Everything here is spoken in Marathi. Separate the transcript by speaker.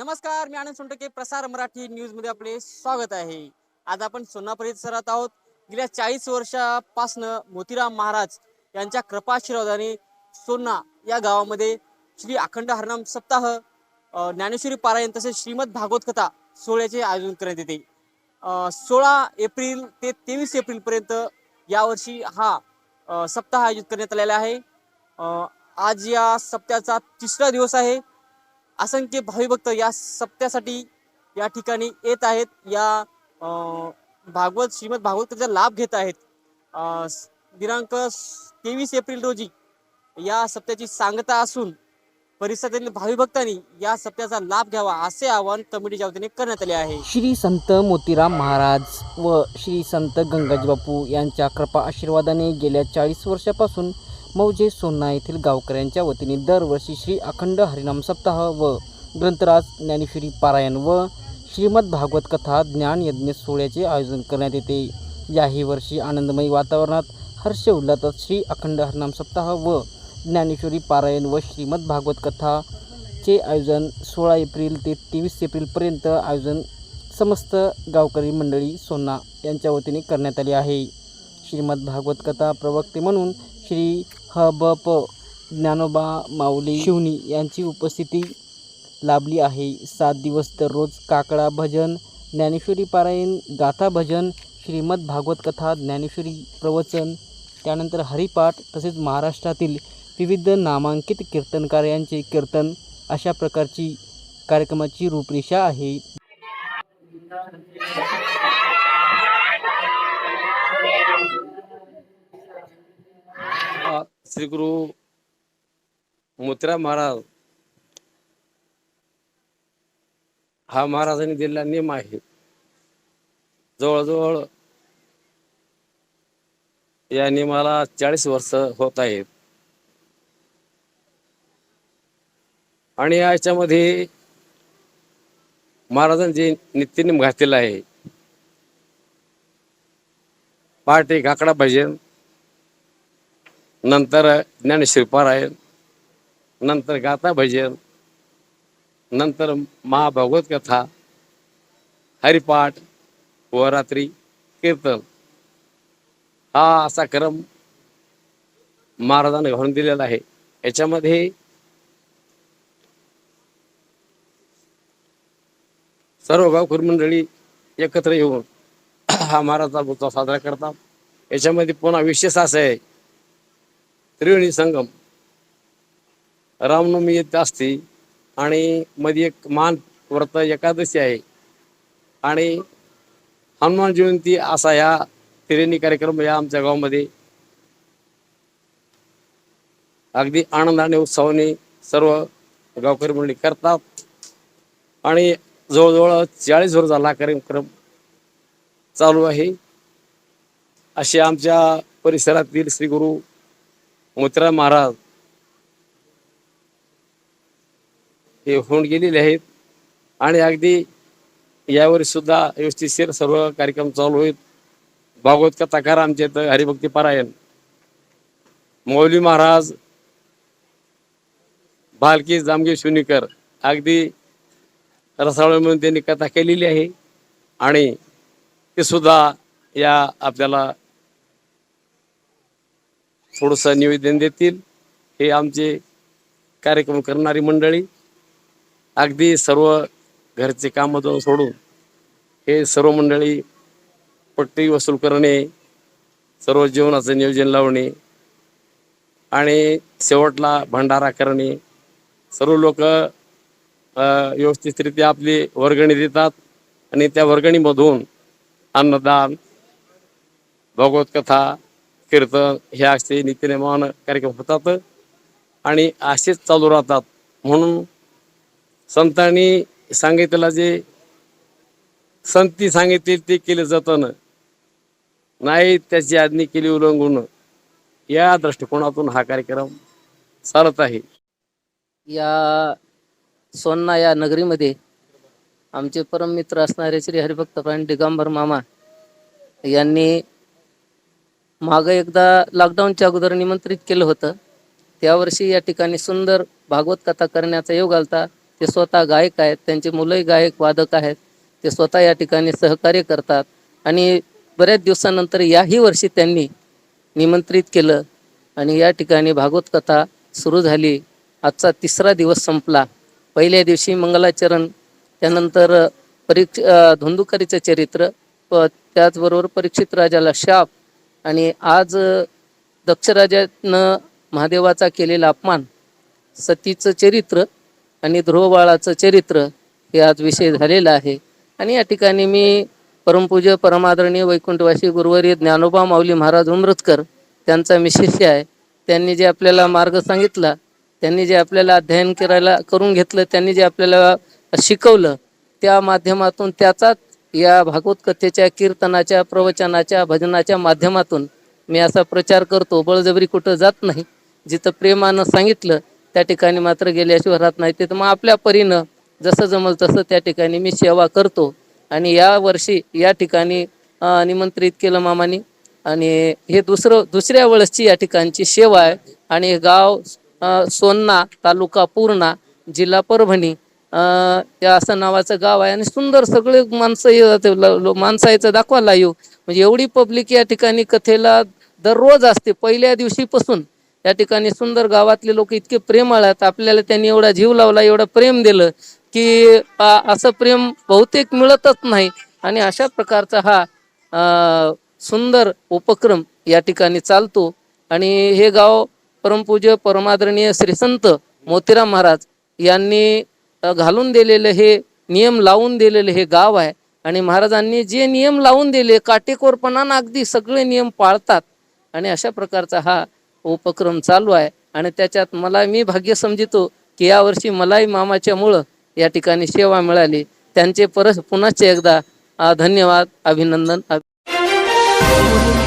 Speaker 1: नमस्कार मी आनंद सोनटके प्रसार मराठी न्यूजमध्ये आपले स्वागत आहे. आज आपण सोना परिसरात आहोत. गेल्या चाळीस वर्षापासनं मोतीराम महाराज यांच्या कृपाशीर्वादाने सोना या गावामध्ये श्री अखंड हरनाम सप्ताह ज्ञानेश्वरी पारायण तसेच श्रीमद भागवत कथा सोहळ्याचे आयोजन करण्यात येते. सोळा एप्रिल ते तेवीस एप्रिल पर्यंत यावर्षी हा सप्ताह आयोजित करण्यात आलेला आहे. आज या सप्त्याचा तिसरा दिवस आहे. असंख्य भाविभक्त या सप्त्यासाठी या ठिकाणी येत आहेत. या भागवत श्रीमद भागवताचा लाभ घेत आहेत. दिनांक तेवीस एप्रिल रोजी या सप्त्याची सांगता असून परिसरातील भाविभक्तांनी या सप्त्याचा लाभ घ्यावा असे आवाहन कमिटीच्या वतीने करण्यात आले आहे.
Speaker 2: श्री संत मोतीराम महाराज व श्री संत गंगाजी बापू यांच्या कृपा आशीर्वादाने गेल्या चाळीस वर्षापासून मौजे सोन्ना येथील गावकऱ्यांच्या वतीने दरवर्षी श्री अखंड हरिनाम सप्ताह व ग्रंथराज ज्ञानेश्वरी पारायण व श्रीमद भागवत कथा ज्ञान यज्ञ सोहळ्याचे आयोजन करण्यात येते. याही वर्षी आनंदमयी वातावरणात हर्ष उल्हासात श्री अखंड हरिनाम सप्ताह व ज्ञानेश्वरी पारायण व श्रीमद भागवत कथाचे आयोजन सोळा एप्रिल ते तेवीस एप्रिलपर्यंत आयोजन समस्त गावकरी मंडळी सोन्ना यांच्या वतीने करण्यात आले आहे. श्रीमद भागवत कथा प्रवक्ते म्हणून श्री ह ब प ज्ञानोबा माऊली शिवनी यांची उपस्थिती लाभली आहे. सात दिवस दररोज काकडा भजन ज्ञानेश्वरी पारायण गाथा भजन श्रीमद भागवत कथा ज्ञानेश्वरी प्रवचन त्यानंतर हरिपाठ तसेच महाराष्ट्रातील विविध नामांकित कीर्तनकार यांचे कीर्तन अशा प्रकारची कार्यक्रमाची रूपरेषा आहे
Speaker 3: हा श्री गुरु मोतीराम महाराज हा महाराजांनी दिलेला नियम आहे. जवळजवळ या नियमाला चाळीस वर्ष होत आहेत. आणि याच्यामध्ये महाराजांनी जे नित्यनियम घातलेला आहे पहाटे काकडा भजन नंतर ज्ञानेश्वरी पारायण नंतर गाथा भजन नंतर महाभागवत कथा हरिपाठ व रात्री कीर्तन. हा असा क्रम महाराजांनी घालून दिलेला आहे. याच्यामध्ये सर्व गावकरी मंडळी एकत्र येऊन हा महाराजचा उत्सव साजरा करतात. याच्यामध्ये पुन्हा विशेष असं आहे त्रिवेणी संगम. रामनवमी येत असते आणि मध्ये एक मान व्रत एकादशी आहे. आणि हनुमान जयंती असा या त्रिवेणी कार्यक्रम या आमच्या गावामध्ये अगदी आनंदाने उत्सवाने सर्व गावकरी मंडळी करतात. आणि जवळजवळ चाळीस वर्ष झाला कार्यक्रम चालू आहे. असे आमच्या परिसरातील श्री गुरु मोतीराम महाराज. हे होऊन गेलेले आहेत. आणि अगदी यावर सुद्धा व्यवस्थितशीर सर्व कार्यक्रम चालू होईल भागवत कथाकार आमच्या इथं हरिभक्ती पारायण. मौली महाराज भालकी जामगे शुनीकर अगदी रसाळ म्हणून त्यांनी कथा केलेली आहे. आणि ते सुद्धा या आपल्याला थोडंसं निवेदन देतील. हे आमचे कार्यक्रम करणारी मंडळी अगदी सर्व घरचे कामं सोडून हे सर्व मंडळी पट्टी वसूल करणे सर्व जेवणाचं नियोजन लावणे आणि शेवटला भंडारा करणे. सर्व लोक व्यवस्थितरित्या आपली वर्गणी देतात आणि त्या वर्गणीमधून अन्नदान भगवत कथा कीर्तन हे असे नित्यनेमान कार्यक्रम होतात आणि असेच चालू राहतात. म्हणून संतांनी सांगितलेला जे संती सांगितले ते केले जातं नाही त्याची आज्ञा केली उल्लंघून या दृष्टिकोनातून हा कार्यक्रम चालत आहे.
Speaker 4: या सोन्ना या नगरीमध्ये आमचे परममित्र असणारे श्री हरिभक्त प्राण दिगंबर मामा यांनी मागं एकदा लॉकडाऊनच्या अगोदर निमंत्रित केलं होतं. त्यावर्षी या ठिकाणी सुंदर भागवत कथा करण्याचा योग आलता. ते स्वतः गायक आहेत त्यांचे मुलंही गायक वादक आहेत. ते स्वतः या ठिकाणी सहकार्य करतात. आणि बऱ्याच दिवसानंतर याही वर्षी त्यांनी निमंत्रित केलं. आणि या ठिकाणी भागवत कथा सुरू झाली. आजचा तिसरा दिवस संपला. पहिल्या दिवशी मंगलाचरण त्यानंतर परीक्ष धुंदुकरीचं चरित्र प त्याचबरोबर परीक्षित राजाला शाप आणि आज दक्षराजानं महादेवाचा केलेला अपमान सतीचं चरित्र आणि ध्रुवबाळाचं चरित्र हे आज विषय झालेला आहे. आणि या ठिकाणी मी परमपूज्य परमादरणीय वैकुंठवासी गुरुवर्य ज्ञानोबा माऊली महाराज उमरतकर त्यांचा मी शिष्य आहे. त्यांनी जे आपल्याला मार्ग सांगितला त्यांनी जे आपल्याला अध्ययन करायला करून घेतलं त्यांनी जे आपल्याला शिकवलं त्या माध्यमातून त्याचाच या भागवत कथेच्या कीर्तनाच्या प्रवचनाच्या भजनाच्या माध्यमातून मी असा प्रचार करतो बळजबरी कुठं जात नाही. जिथं प्रेमानं सांगितलं त्या ठिकाणी मात्र गेल्याशिवाय राहत नाही. ते तर मग आपल्या परीनं जसं जमल तसं त्या ठिकाणी मी सेवा करतो. आणि या वर्षी या ठिकाणी निमंत्रित केलं मामानी. आणि हे दुसरं दुसऱ्या वेळेसची या ठिकाणची सेवा आहे. आणि गाव सोन्ना तालुका पूर्णा जिल्हा परभणी असं नावाचं गाव आहे आणि सुंदर सगळे माणसं येतात ल- लो- दाखवायला येऊ म्हणजे एवढी पब्लिक या ठिकाणी कथेला दररोज असते. पहिल्या दिवशीपासून या ठिकाणी सुंदर गावातले लोक इतके प्रेमळ आहेत. आपल्याला त्यांनी एवढा जीव लावला एवढं प्रेम दिलं की असं प्रेम बहुतेक मिळतच नाही. आणि अशा प्रकारचा हा सुंदर उपक्रम या ठिकाणी चालतो. आणि हे गाव परमपूज्य परमादरणीय श्रीसंत मोतीराम महाराज यांनी घालून दिलेलं हे नियम लावून दिलेलं हे गाव आहे. आणि महाराजांनी जे नियम लावून दिले काटेकोरपणानं अगदी सगळे नियम पाळतात. आणि अशा प्रकारचा हा उपक्रम चालू आहे. आणि त्याच्यात मला मी भाग्य समजितो की यावर्षी मलाही मामाच्यामुळं या ठिकाणी सेवा मिळाली. त्यांचे परत पुन्हाचे एकदा धन्यवाद अभिनंदन अभि-